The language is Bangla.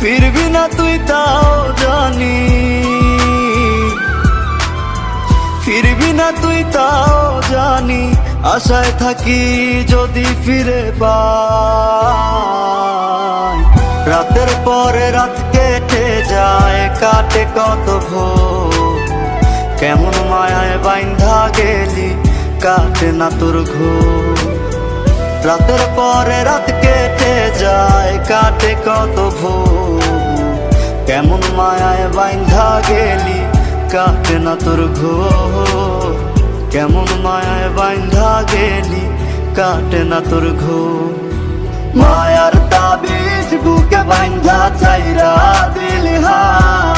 ফিরবি না তুই তাও জানি। ফিরবি না তুই তাও জানি। আশায় থাকি যদি ফিরে পাই। রাতের পরে রাত কেটে যায়, কাটে কত ভোর। কেমন মায়ায় বাইন্ধা গেলি, কাটে না তোর ঘোর। রাতের পরে রাত কেটে যায়, কাটে কত ভোর। মায়ায় বাইন্ধা গেলি, কাটে না তোর ঘোর। কেমন মায়ায় বাইন্ধা গেলি, কাটে না তোর ঘোর। মায়ার তাবিজ বুকে বাইন্ধা চাইরা দিলি ভালোবাসা